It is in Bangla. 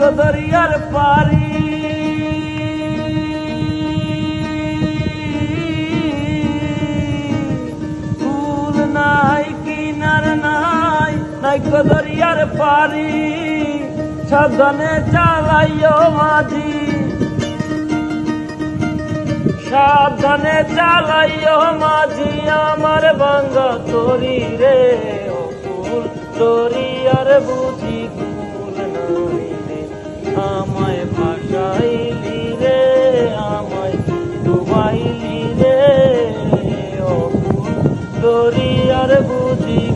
দরিয়ার পারি। ফুল নাই, কিনার নাই নাই দরিয়ার পারি। সাবধানে চালাইও মাঝি। সাবধানে চালাইও মাঝি, আমার ভাঙ্গা তরি রে ফুল দরিয়ার বুঝি রে ও দরিয়ার বুঝি